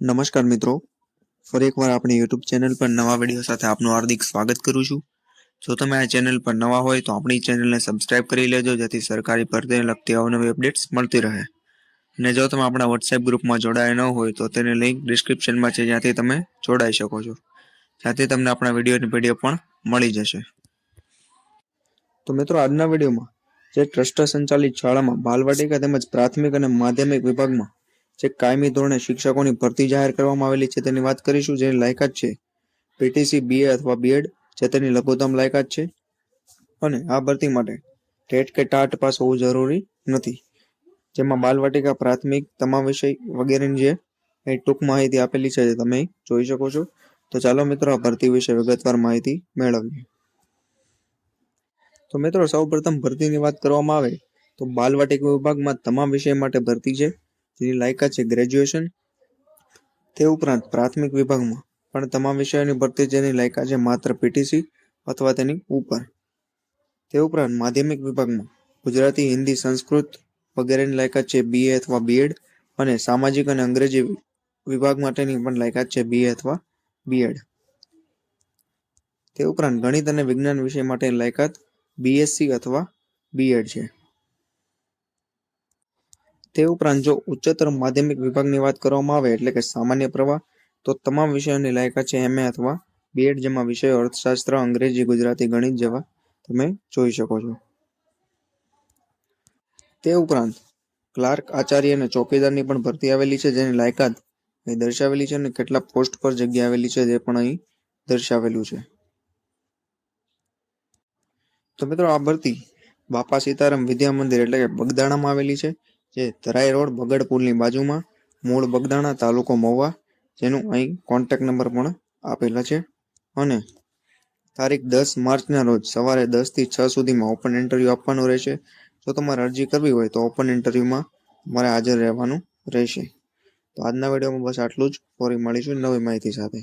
નમસ્કાર મિત્રો. ફરી એકવાર આપણી યુટ્યુબ ચેનલ પર નવા વીડિયો સાથે આપનું હાર્દિક સ્વાગત કરું છું. જો તમે આ ચેનલ પર નવા હોય તો આપણી ચેનલને સબસ્ક્રાઇબ કરી લેજો, જેથી સરકારી ભરતીને લગતી અવનવી અપડેટ્સ મળતી રહે. અને જો તમે આપણા વોટ્સએપ ગ્રુપમાં જોડાયા ન હોય તો તેની લિંક ડિસ્ક્રિપ્શનમાં છે, જ્યાંથી તમે જોડાઈ શકો છો. જ્યાંથી તમને આપણા વિડીયોની પીડીએફ પણ મળી જશે. તો મિત્રો, આજના વિડીયોમાં જે ટ્રસ્ટ સંચાલિત શાળામાં બાલવાટિકા તેમજ પ્રાથમિક અને માધ્યમિક વિભાગમાં જે કાયમી ધોરણે શિક્ષકોની ભરતી જાહેર કરવામાં આવેલી છે તેની વાત કરીશું, જેની લાયકાત છે પીટીસી બીએ અથવા બીએડ જે તેની લઘુત્તમ લાયકાત છે. અને આ ભરતી માટે ટેટ કે ટાટ પાસ હોવું જરૂરી નથી. જેમાં બાલવાટિકા, પ્રાથમિક, તમામ વિષય વગેરેની જે એ ટૂંક માહિતી આપેલી છે જે તમે જોઈ શકો છો. તો ચાલો મિત્રો, આ ભરતી વિશે વિગતવાર માહિતી મેળવીએ. તો મિત્રો, સૌપ્રથમ ભરતીની વાત કરવામાં આવે તો બાલવાટિકા વિભાગમાં તમામ વિષય માટે ભરતી છે. જેની લાયકાત છે ગ્રેજ્યુએશન તે ઉપરાંત પ્રાથમિક વિભાગમાં પણ તમામ વિષયોની ભરતી જેની લાયકાત છે માત્ર પીટીસી અથવા તેની ઉપર. તે ઉપરાંત માધ્યમિક વિભાગમાં ગુજરાતી, હિન્દી, સંસ્કૃત વગેરેની લાયકાત છે બીએ અથવા બીએડ અને સામાજિક અને અંગ્રેજી વિભાગ માટેની પણ લાયકાત છે બીએ અથવા બીએડ તે ઉપરાંત ગણિત અને વિજ્ઞાન વિષય માટેની લાયકાત બીએસસી અથવા બીએડ છે. તે ઉપરાંત જો ઉચ્ચતર માધ્યમિક વિભાગની વાત કરવામાં આવે એટલે કે સામાન્ય પ્રવાહ, તો તમામ વિષયોની લાયકાત છે એમએ અથવા બીએડ જેમાં વિષયો, અર્થશાસ્ત્ર, અંગ્રેજી, ગુજરાતી, ગણિત જેવા તમે જોઈ શકો છો. તે ઉપરાંત, ક્લાર્ક, આચાર્ય અને ચોકીદારની પણ ભરતી આવેલી છે જેની લાયકાત અહીં દર્શાવેલી છે અને કેટલા પોસ્ટ પર જગ્યા આવેલી છે તે પણ અહીં દર્શાવેલું છે. તો મિત્રો આ ભરતી બાપા સીતારામ વિદ્યા મંદિર એટલે કે બગદાણામાં આવેલી છે. જે ધરાઈ રોડ બગડ પુલની બાજુમાં મૂળ બગદાણા તાલુકો મહુવા, જેનું અહીં કોન્ટેક્ટ નંબર પણ આપેલા છે. અને તારીખ દસ માર્ચના રોજ સવારે દસથી છ સુધીમાં ઓપન ઇન્ટરવ્યૂ આપવાનું રહેશે. જો તમારે અરજી કરવી હોય તો ઓપન ઇન્ટરવ્યૂમાં તમારે હાજર રહેવાનું રહેશે. તો આજના વિડીયોમાં બસ આટલું જ. ફરી મળીશું નવી માહિતી સાથે.